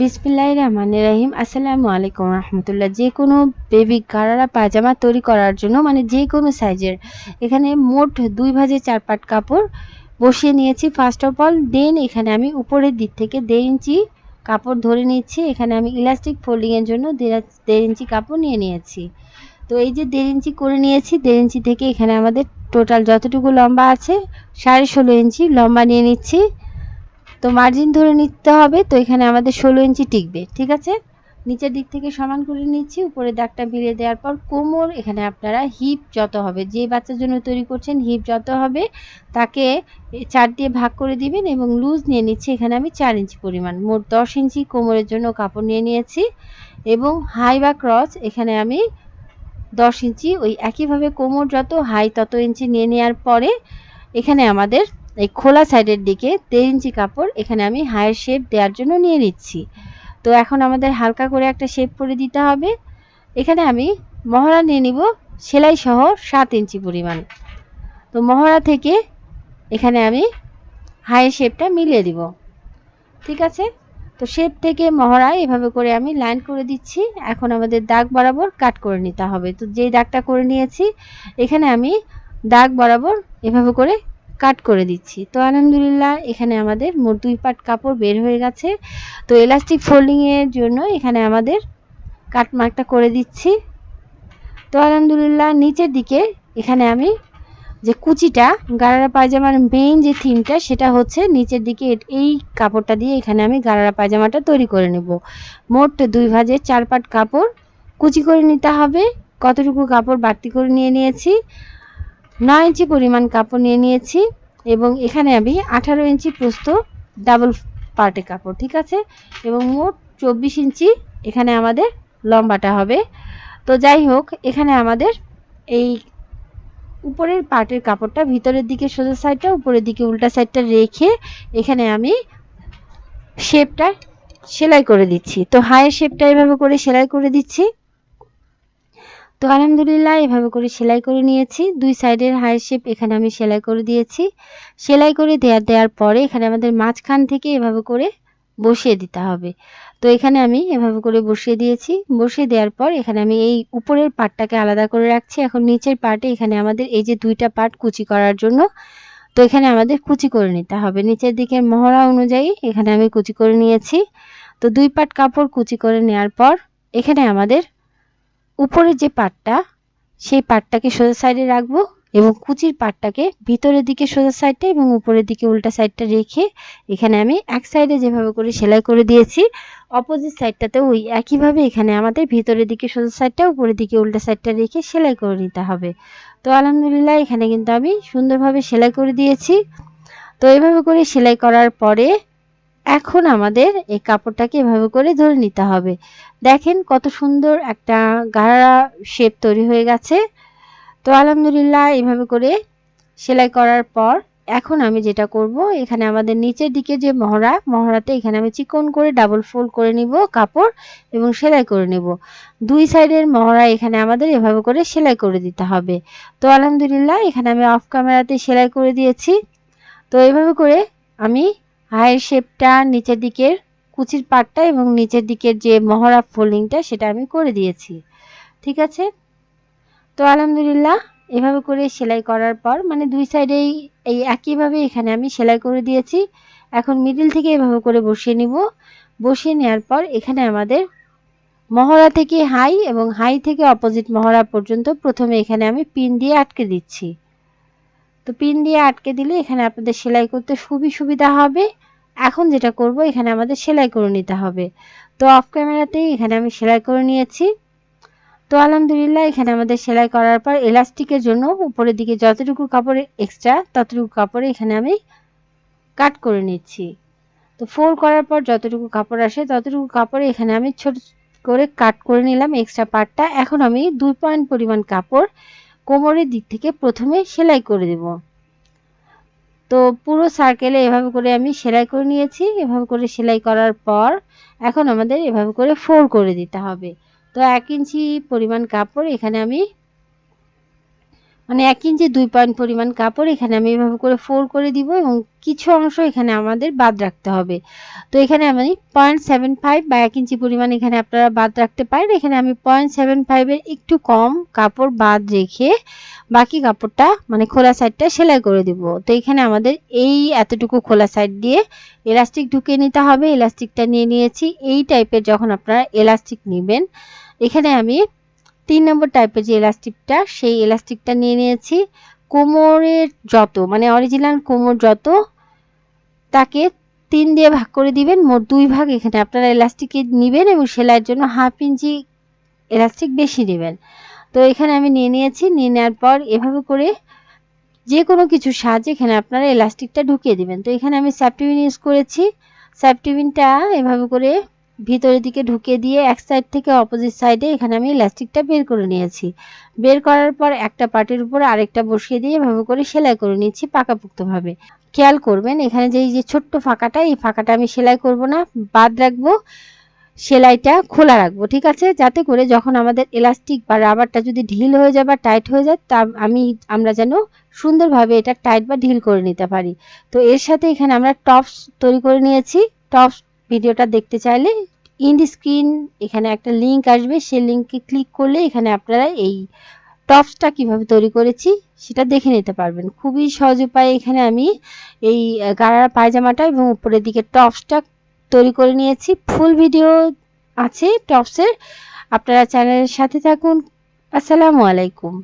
বিসমিল্লাহ রহমান রহিম। আসসালামু আলাইকুম রহমতুল্লাহ। যে কোনো বেবি গারারা পায়জামা তৈরি করার জন্য মানে যে কোনো সাইজের এখানে মোট দুই ভাজে চার পাট কাপড় বসিয়ে নিয়েছি। ফার্স্ট অফ অল দেন এখানে আমি উপরের দিক থেকে দেড় ইঞ্চি কাপড় ধরে নিচ্ছি। এখানে আমি ইলাস্টিক ফোল্ডিংয়ের জন্য দেড় ইঞ্চি কাপড় নিয়ে নিয়েছি। তো এই যে দেড় ইঞ্চি করে নিয়েছি, দেড় ইঞ্চি থেকে এখানে আমাদের টোটাল যতটুকু লম্বা আছে, সাড়ে ষোলো ইঞ্চি লম্বা নিয়ে নিচ্ছি। তো মার্জিন ধরে নিতে হবে, তো এখানে আমাদের ষোলো ইঞ্চি টিকবে, ঠিক আছে? নিচের দিক থেকে সমান করে নিচ্ছি, উপরে দাগটা মিলিয়ে দেওয়ার পর কোমর, এখানে আপনারা হিপ যত হবে, যে বাচ্চার জন্য তৈরি করছেন হিপ যত হবে, তাকে চার দিয়ে ভাগ করে দিবেন এবং লুজ নিয়ে নিচ্ছি, এখানে আমি চার ইঞ্চি পরিমাণ, মোট দশ ইঞ্চি কোমরের জন্য কাপড় নিয়ে নিয়েছি এবং হাই বা ক্রস এখানে আমি দশ ইঞ্চি, ওই একইভাবে কোমর যত হাই তত ইঞ্চি নিয়ে নেওয়ার পরে, এখানে আমাদের এই খোলা সাইডের দিকে দেড় ইঞ্চি কাপড় এখানে আমি হায়ের শেপ দেওয়ার জন্য নিয়ে নিচ্ছি। তো এখন আমাদের হালকা করে একটা শেপ করে দিতে হবে। এখানে আমি মহড়া নিয়ে নিব সেলাই সহ সাত ইঞ্চি পরিমাণ। তো মহড়া থেকে এখানে আমি হায়ের শেপটা মিলিয়ে দিব। ঠিক আছে? তো শেপ থেকে মহড়া এভাবে করে আমি লাইন করে দিচ্ছি। এখন আমাদের দাগ বরাবর কাট করে নিতে হবে। তো যেই দাগটা করে নিয়েছি, এখানে আমি দাগ বরাবর এভাবে করে কাট করে দিচ্ছি। তো আলহামদুলিল্লাহ, এখানে আমাদের মোট দুই পাট কাপড় বের হয়ে গেছে। তো এলাস্টিক ফোল্ডিংয়ের জন্য এখানে আমাদের কাট মার্কটা করে দিচ্ছি। তো আলহামদুলিল্লাহ, নিচের দিকে এখানে আমি যে কুচিটা, গারারা পায়জামার মেইন যে থিমটা, সেটা হচ্ছে নিচের দিকে এই কাপড়টা দিয়ে এখানে আমি গারারা পায়জামাটা তৈরি করে নেব। মোট দুই ভাজে চার পাট কাপড় কুচি করে নিতে হবে। কতটুকু কাপড় বাড়তি করে নিয়ে নিয়েছি? নয় ইঞ্চি পরিমাণ কাপড় নিয়ে নিয়েছি এবং এখানে আমি আঠারো ইঞ্চি প্রস্ত ডাবল পার্টে কাপড়, ঠিক আছে? এবং মোট চব্বিশ ইঞ্চি এখানে আমাদের লম্বাটা হবে। তো যাই হোক, এখানে আমাদের এই উপরের পার্টের কাপড়টা, ভিতরের দিকে সোজা সাইডটা উপরের দিকে উল্টা সাইডটা রেখে এখানে আমি শেপটা সেলাই করে দিচ্ছি। তো হায়ের শেপটা এভাবে করে সেলাই করে দিচ্ছি। তো আলহামদুলিল্লাহ, এভাবে করে সেলাই করে নিয়েছি। দুই সাইডের হাই শেপ এখানে আমি সেলাই করে দিয়েছি। সেলাই করে দেওয়ার দেওয়ার পরে এখানে আমাদের মাঝখান থেকে এভাবে করে বসিয়ে দিতে হবে। তো এখানে আমি এভাবে করে বসিয়ে দিয়েছি। বসিয়ে দেওয়ার পর এখানে আমি এই উপরের পার্টটাকে আলাদা করে রাখছি। এখন নিচের পার্টে এখানে আমাদের এই যে দুইটা পার্ট কুচি করার জন্য, তো এখানে আমাদের কুচি করে নিতে হবে। নিচের দিকের মহড়া অনুযায়ী এখানে আমি কুচি করে নিয়েছি। তো দুই পাট কাপড় কুচি করে নেওয়ার পর এখানে আমাদের উপরের যে পাটটা, সেই পাটটাকে সোজা সাইডে রাখব এবং কুচির পাটটাকে ভিতরের দিকে সোজা সাইডটা এবং উপরের দিকে উল্টা সাইডটা রেখে এখানে আমি এক সাইডে যেভাবে করে সেলাই করে দিয়েছি অপোজিট সাইডটাতে ওই একইভাবে এখানে আমাদের ভিতরের দিকে সোজা সাইডটা উপরের দিকে উল্টা সাইডটা রেখে সেলাই করে নিতে হবে। তো আলহামদুলিল্লাহ এখানে কিন্তু আমি সুন্দরভাবে সেলাই করে দিয়েছি। তো এইভাবে করে সেলাই করার পরে এখন আমাদের এই কাপড়টাকে এভাবে করে ধরে নিতে হবে। দেখেন কত সুন্দর একটা গাড়া শেপ তৈরি হয়ে গেছে। তো আলহামদুলিল্লাহ এভাবে করে সেলাই করার পর এখন আমি যেটা করব, এখানে আমাদের নিচের দিকে যে মহড়া, মহড়াতে এখানে আমি চিকন করে ডাবল ফোল্ড করে নিব কাপড় এবং সেলাই করে নেব। দুই সাইডের মহড়া এখানে আমাদের এভাবে করে সেলাই করে দিতে হবে। তো আলহামদুলিল্লাহ এখানে আমি অফ ক্যামেরাতে সেলাই করে দিয়েছি। তো এভাবে করে আমি হায়ের শেপটা নিচের দিকের কুচির পাটটা এবং নিচের দিকের যে মহড়া ফোল্ডিংটা সেটা আমি করে দিয়েছি। ঠিক আছে? তো আলহামদুলিল্লাহ, এভাবে করে সেলাই করার পর মানে দুই সাইডেই এই একইভাবে এখানে আমি সেলাই করে দিয়েছি। এখন মিডিল থেকে এভাবে করে বসিয়ে নিব। বসিয়ে নেওয়ার পর এখানে আমাদের মহড়া থেকে হাই এবং হাই থেকে অপোজিট মহড়া পর্যন্ত প্রথমে এখানে আমি পিন দিয়ে আটকে দিচ্ছি। তো পিন দিয়ে আটকে দিলে এখানে আপনাদের সেলাই করতে খুবই সুবিধা হবে। এখন যেটা করব, এখানে আমাদের সেলাই করে নিতে হবে। তো অফ ক্যামেরাতেই এখানে আমি সেলাই করে নিয়েছি। তো আলহামদুলিল্লাহ, এখানে আমাদের সেলাই করার পর এলাস্টিকের জন্য উপরের দিকে যতটুকু কাপড় এক্সট্রা ততটুকু কাপড়ে এখানে আমি কাট করে নিচ্ছি। তো ফোল্ড করার পর যতটুকু কাপড় আসে, ততটুকু কাপড়ে এখানে আমি ছোট করে কাট করে নিলাম এক্সট্রা পার্টটা এখন আমি দুই পয়েন্ট পরিমাণ কাপড় কোমরের দিক থেকে প্রথমে সেলাই করে দেব। তো পুরো সার্কেলে এভাবে করে আমি সেলাই করে নিয়েছি। এভাবে করে সেলাই করার পর এখন আমাদের এভাবে করে ফোর করে দিতে হবে। তো এক ইঞ্চি পরিমাণ কাপড় এখানে আমি মানে এক ইঞ্চি দুই পয়েন্ট পরিমাণ কাপড় এখানে আমি এভাবে করে ফোল্ড করে দিব এবং কিছু অংশ এখানে আমাদের বাদ রাখতে হবে। তো এখানে আমি পয়েন্ট সেভেন ফাইভ বা এক ইঞ্চি পরিমাণ এখানে আপনারা বাদ রাখতে পারেন। এখানে আমি পয়েন্ট সেভেন ফাইভের একটু কম কাপড় বাদ রেখে বাকি কাপড়টা মানে খোলা সাইডটা সেলাই করে দিব। তো এখানে আমাদের এই এতটুকু খোলা সাইড দিয়ে এলাস্টিক ঢুকিয়ে নিতে হবে। এলাস্টিকটা নিয়ে নিয়েছি। এই টাইপের যখন আপনারা এলাস্টিক নেবেন, এখানে আমি তিন নম্বর টাইপের যে এলাস্টিকটা সেই এলাস্টিকটা নিয়ে নিয়েছি। কোমরের যত মানে অরিজিনাল কোমর যত, তাকে তিন দিয়ে ভাগ করে দিবেন। মোট দুই ভাগ এখানে আপনারা এলাস্টিকে নেবেন এবং সেলাইয়ের জন্য হাফ ইঞ্চি এলাস্টিক বেশি নেবেন তো এখানে আমি নিয়ে নিয়েছি। নিয়ে নেওয়ার পর এভাবে করে যে কোনো কিছু সাহায্যে এখানে আপনারা এলাস্টিকটা ঢুকিয়ে দিবেন। তো এখানে আমি স্যাপটিভিন ইউজ করেছি। স্যাপটিভিনটা এভাবে করে ভিতরের দিকে ঢুকিয়ে দিয়ে এক সাইড থেকে অপোজিট সাইডে এখানে আমি ইলাস্টিকটা বের করে নিয়েছি। বের করার পর একটা পার্টের উপর আরেকটা বসিয়ে দিয়ে এভাবে করে সেলাই করে নিচ্ছি পাকাপোক্তভাবে। খেয়াল করবেন, এখানে যে যে ছোট্ট ফাঁকাটা, এই ফাঁকাটা আমি সেলাই করব না, বাদ রাখব, সেলাইটা খোলা রাখব, ঠিক আছে? যাতে করে যখন আমাদের এলাস্টিক বা রাবারটা যদি ঢিল হয়ে যায় বা টাইট হয়ে যায়, তা আমি, আমরা যেন সুন্দরভাবে এটা টাইট বা ঢিল করে নিতে পারি। তো এর সাথে এখানে আমরা টপস তৈরি করে নিয়েছি। টপস ভিডিওটা দেখতে চাইলে ইন্ড স্ক্রিন এখানে একটা লিংক আসবে, সেই লিংকে ক্লিক করলে এখানে আপনারা এই টপসটা কীভাবে তৈরি করেছি সেটা দেখে নিতে পারবেন। খুবই সহজ উপায়ে এখানে আমি এই গাড়ার পায়জামাটা এবং উপরের দিকে টপসটা তৈরি করে নিয়েছি। ফুল ভিডিও আছে টপসের আপনারা চ্যানেলের সাথে থাকুন। আসসালামু আলাইকুম।